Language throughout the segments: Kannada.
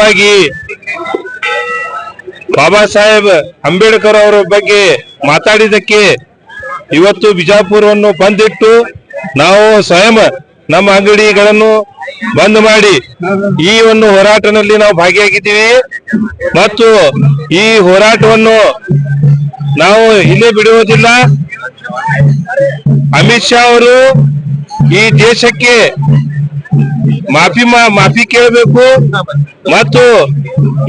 ವಾಗಿ ಬಾಬಾ ಸಾಹೇಬ್ ಅಂಬೇಡ್ಕರ್ ಅವರ ಬಗ್ಗೆ ಮಾತಾಡಿದಕ್ಕೆ ಇವತ್ತು ಬಿಜಾಪುರವನ್ನು ಬಂದಿಟ್ಟು ನಾವು ಸ್ವಯಂ ನಮ್ಮ ಅಂಗಡಿಗಳನ್ನು ಬಂದ್ ಮಾಡಿ ಈ ಒಂದು ಹೋರಾಟದಲ್ಲಿ ನಾವು ಭಾಗಿಯಾಗಿದ್ದೀವಿ. ಮತ್ತು ಈ ಹೋರಾಟವನ್ನು ನಾವು ಇಲ್ಲೇ ಬಿಡುವುದಿಲ್ಲ. ಅಮಿತ್ ಶಾ ಅವರು ಈ ದೇಶಕ್ಕೆ ಮಾಫಿ ಮಾಫಿ ಕೇಳಬೇಕು. ಮತ್ತು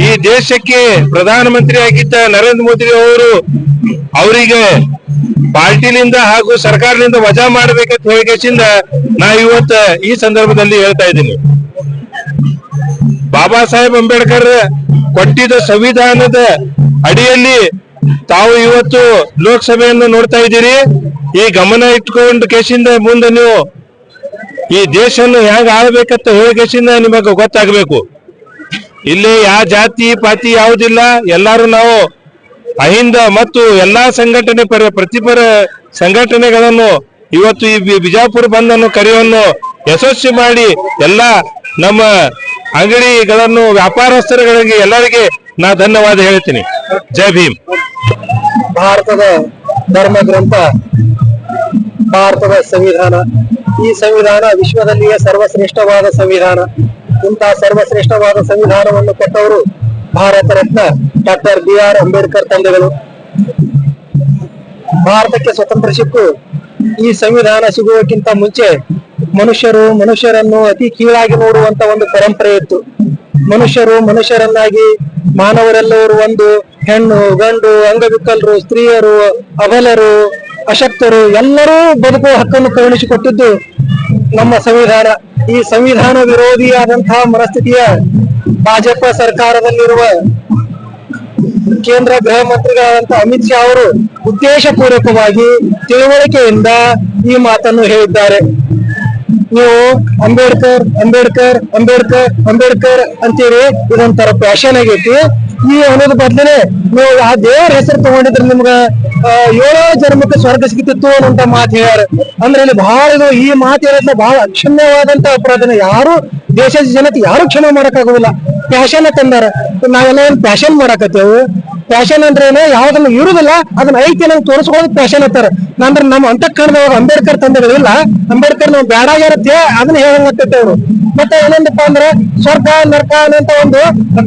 ಈ ದೇಶಕ್ಕೆ ಪ್ರಧಾನಮಂತ್ರಿ ಆಗಿದ್ದ ನರೇಂದ್ರ ಮೋದಿ ಅವರು ಅವರಿಗೆ ಪಾರ್ಟಿಲಿಂದ ಹಾಗೂ ಸರ್ಕಾರದಿಂದ ವಜಾ ಮಾಡಬೇಕಂತ ಹೇಳಿಕೆಸಿಂದ ನಾ ಇವತ್ತ ಈ ಸಂದರ್ಭದಲ್ಲಿ ಹೇಳ್ತಾ ಇದ್ದೀನಿ. ಬಾಬಾ ಸಾಹೇಬ್ ಅಂಬೇಡ್ಕರ್ ಕೊಟ್ಟಿದ್ದ ಸಂವಿಧಾನದ ಅಡಿಯಲ್ಲಿ ತಾವು ಇವತ್ತು ಲೋಕಸಭೆಯನ್ನು ನೋಡ್ತಾ ಇದ್ದೀರಿ. ಈ ಗಮನ ಇಟ್ಕೊಂಡು ಕೇಸಿಂದ ಮುಂದೆ ನೀವು ಈ ದೇಶವನ್ನು ಹೆಂಗ್ ಆಳ್ಬೇಕಂತ ಹೇಳಿಕೆಸಿಂದ ನಿಮಗೆ ಗೊತ್ತಾಗಬೇಕು. ಇಲ್ಲಿ ಯಾವ ಜಾತಿ, ಪಾತಿ ಯಾವುದಿಲ್ಲ. ಎಲ್ಲಾರು ನಾವು ಅಹಿಂದ ಮತ್ತು ಎಲ್ಲಾ ಸಂಘಟನೆ ಪರ, ಪ್ರತಿಪರ ಸಂಘಟನೆಗಳನ್ನು ಇವತ್ತು ಈ ಬಿಜಾಪುರ ಬಂದನ್ನು ಕರೆಯನ್ನು ಯಶಸ್ವಿ ಮಾಡಿ ಎಲ್ಲ ನಮ್ಮ ಅಂಗಡಿಗಳನ್ನು ವ್ಯಾಪಾರಸ್ಥರುಗಳಿಗೆ ಎಲ್ಲರಿಗೆ ನಾ ಧನ್ಯವಾದ ಹೇಳ್ತೀನಿ. ಜೈ ಭೀಮ್. ಭಾರತದ ಧರ್ಮ ಗ್ರಂಥ, ಭಾರತದ ಸಂವಿಧಾನ. ಈ ಸಂವಿಧಾನ ವಿಶ್ವದಲ್ಲಿಯೇ ಸರ್ವಶ್ರೇಷ್ಠವಾದ ಸಂವಿಧಾನ. ಇಂತಹ ಸರ್ವಶ್ರೇಷ್ಠವಾದ ಸಂವಿಧಾನವನ್ನು ಕೊಟ್ಟವರು Bharat Ratna doctor B R Ambedkar ತಂದೆಗಳು ಭಾರತಕ್ಕೆ ಸ್ವತಂತ್ರ ಸಿಕ್ಕು. ಈ ಸಂವಿಧಾನ ಸಿಗುವಕ್ಕಿಂತ ಮುಂಚೆ ಮನುಷ್ಯರು ಮನುಷ್ಯರನ್ನು ಅತಿ ಕೀಳಾಗಿ ನೋಡುವಂತ ಒಂದು ಪರಂಪರೆ ಇತ್ತು. ಮನುಷ್ಯರು ಮನುಷ್ಯರನ್ನಾಗಿ ಮಾನವರೆಲ್ಲರೂ ಒಂದು ಹೆಣ್ಣು, ಗಂಡು, ಅಂಗವಿಕಲರು, ಸ್ತ್ರೀಯರು, ಅಬಲರು ಅಶಕ್ತರು ಎಲ್ಲರೂ ಬದುಕುವ ಹಕ್ಕನ್ನು ಕರುಣಿಸಿಕೊಟ್ಟಿದ್ದು ನಮ್ಮ ಸಂವಿಧಾನ. ಈ ಸಂವಿಧಾನ ವಿರೋಧಿಯಾದಂತಹ ಮನಸ್ಥಿತಿಯ ಭಾಜಪ ಸರ್ಕಾರದಲ್ಲಿರುವ ಕೇಂದ್ರ ಗೃಹ ಮಂತ್ರಿಗಳಾದಂತಹ ಅಮಿತ್ ಶಾ ಅವರು ಉದ್ದೇಶಪೂರ್ವಕವಾಗಿ ತಿಳುವಳಿಕೆಯಿಂದ ಈ ಮಾತನ್ನು ಹೇಳಿದ್ದಾರೆ. ನೀವು ಅಂಬೇಡ್ಕರ್ ಅಂಬೇಡ್ಕರ್ ಅಂಬೇಡ್ಕರ್ ಅಂಬೇಡ್ಕರ್ ಅಂತೀರಿ, ಇದೊಂಥರ ಪ್ಯಾಷನ್ ಆಗೈತಿ ಈ ಅನ್ನೋದು ಬದ್ಲೇ ನೀವು ಆ ದೇವರ ಹೆಸರು ತಗೊಂಡಿದ್ರೆ ನಿಮ್ಗ ಏಳೋ ಜನ್ಮಕ್ಕೆ ಸ್ವರ್ಗ ಸಿಗುತ್ತಿತ್ತು ಅನ್ನೋಂತ ಮಾತು ಹೇಳ್ಯಾರ. ಅಂದ್ರೆ ಇಲ್ಲಿ ಬಹಳ ಇದು, ಈ ಮಾತು ಹೇಳೋದ್ನ ಬಹಳ ಅಕ್ಷಮ್ಯವಾದಂತ ಅಪರಾಧನ ಯಾರು ದೇಶದ ಜನತೆ ಯಾರು ಕ್ಷಮೆ ಮಾಡಕ್ಕಾಗೋದಿಲ್ಲ. ಪ್ಯಾಷನ್ ತಂದಾರ. ನಾವೆಲ್ಲ ಏನ್ ಪ್ಯಾಶನ್ ಮಾಡಾಕತ್ತೇವು? ಪ್ಯಾಷನ್ ಅಂದ್ರೆ ಏನೋ? ಯಾವ್ದನ್ನ ಇರುದಿಲ್ಲ, ಅದನ್ನ ಐತಿ ನಂಗೆ ತೋರಿಸ್ಕೊಳ್ಳೋದು ಪ್ಯಾಶನ್ ಅಂತಾರ. ನಂದ್ರೆ ನಮ್ಮ ಅಂತಃಕರಣದೊಳಗ ಅಂಬೇಡ್ಕರ್ ತಂದಿರೋದಿಲ್ಲ ಅಂಬೇಡ್ಕರ್ ನಾವು ಬೇಡ ಇರುತ್ತೆ ಅದನ್ನ ಹೇಳಂಗತ್ತೈತೆ ಅವರು. ಮತ್ತೆ ಏನಂದಪ್ಪ ಅಂದ್ರೆ ಸ್ವರ್ಗ, ನರ್ಕ ಅನ್ನೋಂತ ಒಂದು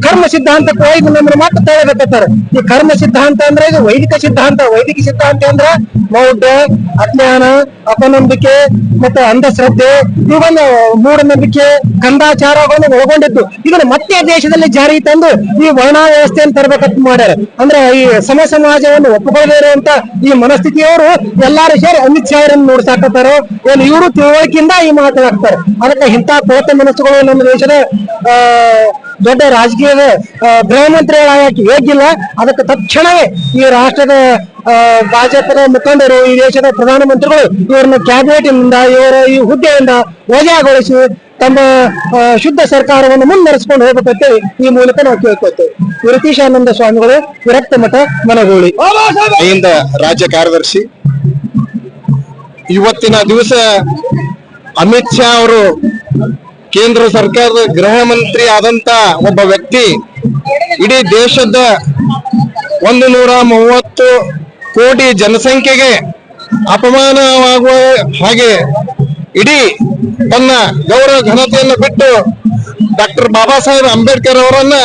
ಕರ್ಮ ಸಿದ್ಧಾಂತಕ್ಕೆ ಹೋಗಿ ನಮ್ಮನ್ನ ಮತ್ತೆ ತಗೊಳ್ಬೇಕತ್ತಾರ ಈ ಕರ್ಮ ಸಿದ್ಧಾಂತ ಅಂದ್ರೆ ಇದು ವೈದಿಕ ಸಿದ್ಧಾಂತ. ವೈದಿಕ ಸಿದ್ಧಾಂತ ಅಂದ್ರೆ ಮೌಢ್ಯ, ಅಜ್ಞಾನ, ಅಪನಂಬಿಕೆ, ಮತ್ತೆ ಅಂಧಶ್ರದ್ಧೆ ಇವನ್ನ ಮೂಢನಂಬಿಕೆ, ಕಂದಾಚಾರಗಳನ್ನು ಒಳಗೊಂಡಿದ್ದು. ಇದನ್ನ ಮತ್ತೆ ದೇಶದಲ್ಲಿ ಜಾರಿ ತಂದು ಈ ವರ್ಣ ವ್ಯವಸ್ಥೆಯನ್ನು ತರಬೇಕಂತ ಮಾಡ್ಯಾರ. ಅಂದ್ರೆ ಈ ಸಮ ಸಮಾಜವನ್ನು ಒಪ್ಪಿಕೊಳ್ಳದೇ ಇರುವಂತ ಈ ಮನಸ್ಥಿತಿಯವರು ಎಲ್ಲಾರು ಸೇರಿ ಅಮಿತ್ ಶಾ ನೋಡ್ಸಾಕತ್ತಾರ, ಏನು ಇವರು ತಿಳುವಳಿಕೆಯಿಂದ ಈ ಮಾತನಾಡ್ತಾರೆ ಅದಕ್ಕೆ ಇಂತಹ ಕೋತ ಮನಸ್ಸುಗಳು ನಮ್ಮ ದೇಶದ, ಆ ದೊಡ್ಡ ರಾಜಕೀಯದ ಆ, ಗೃಹ ಮಂತ್ರಿಗಳಾಗಕ್ಕೆ ಯೋಗ್ಯಿಲ್ಲ ಅದಕ್ಕೆ ತಕ್ಷಣವೇ ಈ ರಾಷ್ಟ್ರದ ಭಾಜಪದ ಮುಖಂಡರು ಈ ದೇಶದ ಪ್ರಧಾನಮಂತ್ರಿಗಳು ಇವರನ್ನ ಕ್ಯಾಬಿನೆಟ್ ಇಂದ ಇವರ ಈ ಹುದ್ದೆಯಿಂದ ವಜಾಗೊಳಿಸಿ ತಮ್ಮ ಶುದ್ಧ ಸರ್ಕಾರವನ್ನು ಮುನ್ನಡೆಸ್ಕೊಂಡು ಹೋಗ್ಬೇಕಂತ ಈ ಮೂಲಕ ನಾವು ಕೇಳ್ಕೊತೇವೆ ವಿರತೀಶಾನಂದ ಸ್ವಾಮಿಗಳು ವಿರಕ್ತ ಮಠ ಮನಗೋಳಿ. ರಾಜ್ಯ ಕಾರ್ಯದರ್ಶಿ ಇವತ್ತಿನ ದಿವಸ ಅಮಿತ್ ಶಾ ಅವರು ಕೇಂದ್ರ ಸರ್ಕಾರದ ಗೃಹ ಮಂತ್ರಿ ಆದಂತ ಒಬ್ಬ ವ್ಯಕ್ತಿ ಇಡೀ ದೇಶದ ಒಂದು ನೂರ ಮೂವತ್ತು ಕೋಟಿ ಜನಸಂಖ್ಯೆಗೆ ಅಪಮಾನವಾಗುವ ಹಾಗೆ ಇಡೀ ತನ್ನ ಗೌರವ ಘನತೆಯನ್ನು ಬಿಟ್ಟು ಡಾಕ್ಟರ್ ಬಾಬಾ ಸಾಹೇಬ್ ಅಂಬೇಡ್ಕರ್ ಅವರನ್ನ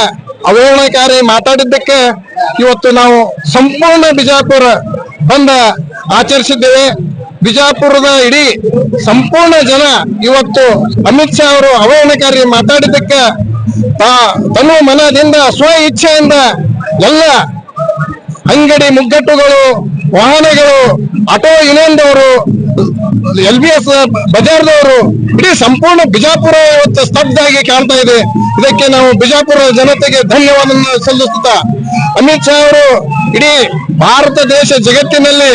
ಅವಹೇಳನಕಾರಿ ಮಾತಾಡಿದ್ದಕ್ಕೆ ಇವತ್ತು ನಾವು ಸಂಪೂರ್ಣ ಬಿಜಾಪುರ ಬಂದ ಆಚರಿಸಿದ್ದೇವೆ. ಬಿಜಾಪುರದ ಇಡೀ ಸಂಪೂರ್ಣ ಜನ ಇವತ್ತು ಅಮಿತ್ ಶಾ ಅವರು ಅವಹೇಳನಕಾರಿ ಮಾತಾಡಿದ್ದಕ್ಕೆ ತನು ಮನದಿಂದ ಸ್ವ ಇಚ್ಛೆಯಿಂದ ಎಲ್ಲ ಅಂಗಡಿ ಮುಗ್ಗಟ್ಟುಗಳು, ವಾಹನಗಳು, ಆಟೋ ಯೂನಿಯನ್ದವರು ಎಲ್ ಬಿ ಎಸ್ ಬಜಾರ್ದವರು ಇಡೀ ಸಂಪೂರ್ಣ ಬಿಜಾಪುರ ಇವತ್ತು ಸ್ತಬ್ಧ ಆಗಿ ಕಾಣ್ತಾ ಇದೆ. ಇದಕ್ಕೆ ನಾವು ಬಿಜಾಪುರ ಜನತೆಗೆ ಧನ್ಯವಾದ ಸಲ್ಲಿಸುತ್ತಾ ಅಮಿತ್ ಶಾ ಅವರು ಇಡೀ ಭಾರತ ದೇಶ ಜಗತ್ತಿನಲ್ಲಿ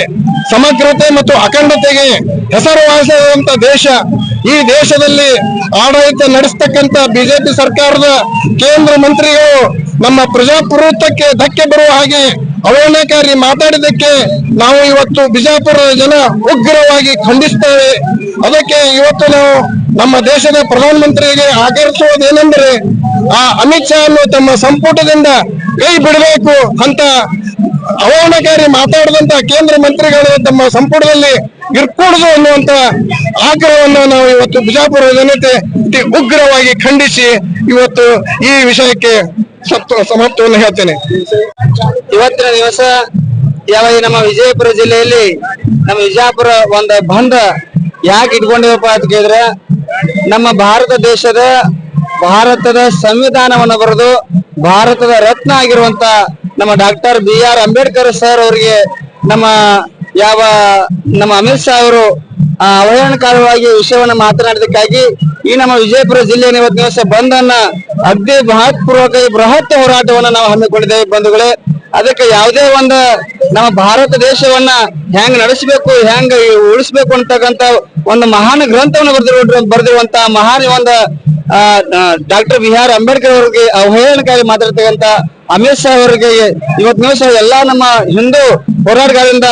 ಸಮಗ್ರತೆ ಮತ್ತು ಅಖಂಡತೆಗೆ ಹೆಸರುವಾಸಿಯಾದಂತ ದೇಶ, ಈ ದೇಶದಲ್ಲಿ ಆಡಳಿತ ನಡೆಸ್ತಕ್ಕಂತ ಬಿಜೆಪಿ ಸರ್ಕಾರದ ಕೇಂದ್ರ ಮಂತ್ರಿಗಳು ನಮ್ಮ ಪ್ರಜಾಪ್ರಭುತ್ವಕ್ಕೆ ಧಕ್ಕೆ ಬರುವ ಹಾಗೆ ಅವಹೇಳನಕಾರಿ ಮಾತಾಡಿದ್ದಕ್ಕೆ ನಾವು ಇವತ್ತು ಬಿಜಾಪುರದ ಜನ ಉಗ್ರವಾಗಿ ಖಂಡಿಸ್ತೇವೆ. ಅದಕ್ಕೆ ಇವತ್ತು ನಾವು ನಮ್ಮ ದೇಶದ ಪ್ರಧಾನಮಂತ್ರಿಗೆ ಆಗ್ರಹಿಸುವುದೇನೆಂದರೆ, ಆ ಅಮಿತ್ ಶಾ ತಮ್ಮ ಸಂಪುಟದಿಂದ ಕೈ ಬಿಡಬೇಕು ಅಂತ ಅವಮಾನಕಾರಿ ಮಾತಾಡದಂತ ಕೇಂದ್ರ ಮಂತ್ರಿಗಳು ತಮ್ಮ ಸಂಪುಟದಲ್ಲಿ ಇರ್ಕೂಡುದು ಅನ್ನುವಂತ ಆಗ್ರಹವನ್ನು ನಾವು ಇವತ್ತು ಬಿಜಾಪುರ ಜನತೆ ಉಗ್ರವಾಗಿ ಖಂಡಿಸಿ ಇವತ್ತು ಈ ವಿಷಯಕ್ಕೆ ಸತ್ವ ಸಮರ್ಥವನ್ನು ಹೇಳ್ತೇನೆ. ಇವತ್ತಿನ ದಿವಸ ಯಾವ ನಮ್ಮ ವಿಜಯಪುರ ಜಿಲ್ಲೆಯಲ್ಲಿ ನಮ್ಮ ವಿಜಯಪುರ ಒಂದು ಬಂಧ ಯಾಕೆ ಇಟ್ಕೊಂಡಿವಪ್ಪ ಅಂತ ಕೇಳಿದ್ರೆ ನಮ್ಮ ಭಾರತ ದೇಶದ ಭಾರತದ ಸಂವಿಧಾನವನ್ನು ಬರೆದು ಭಾರತದ ರತ್ನ ಆಗಿರುವಂತ ನಮ್ಮ doctor B R Ambedkar sir ಅವರಿಗೆ ನಮ್ಮ ಯಾವ ನಮ್ಮ ಅಮಿತ್ ಶಾ ಅವರು ಅವಹೇಳನಕಾರವಾಗಿ ವಿಷಯವನ್ನ ಮಾತನಾಡಿದಕ್ಕಾಗಿ ಈ ನಮ್ಮ ವಿಜಯಪುರ ಜಿಲ್ಲೆಯ ಇವತ್ತು ದಿವಸ ಬಂದನ್ನ ಅಗ್ದಿ ಮಹತ್ಪೂರ್ವಕ ಬೃಹತ್ ಹೋರಾಟವನ್ನ ನಾವು ಹಮ್ಮಿಕೊಂಡಿದ್ದೇವೆ. ಬಂಧುಗಳೇ ಅದಕ್ಕೆ ಯಾವುದೇ ಒಂದು ನಮ್ಮ ಭಾರತ ದೇಶವನ್ನ ಹೆಂಗ್ ನಡೆಸಬೇಕು, ಹೆಂಗ್ ಉಳಿಸ್ಬೇಕು ಅಂತಕ್ಕಂತ ಒಂದು ಮಹಾನ್ ಗ್ರಂಥವನ್ನು ಬರೆದಿರುವ ಬರೆದಿರುವಂತ ಮಹಾನ್ ಒಂದು ಡಾಕ್ಟರ್ ಬಿ ಆರ್ ಅಂಬೇಡ್ಕರ್ ಅವರಿಗೆ ಅವಹೇಳನಕಾರಿ ಮಾತಾಡ್ತಕ್ಕಂತ ಅಮಿತ್ ಶಾ ಅವರಿಗೆ ಇವತ್ತು ನಿಮಿಷ ಎಲ್ಲಾ ನಮ್ಮ ಹಿಂದೂ ಹೋರಾಟಗಾರರಿಂದ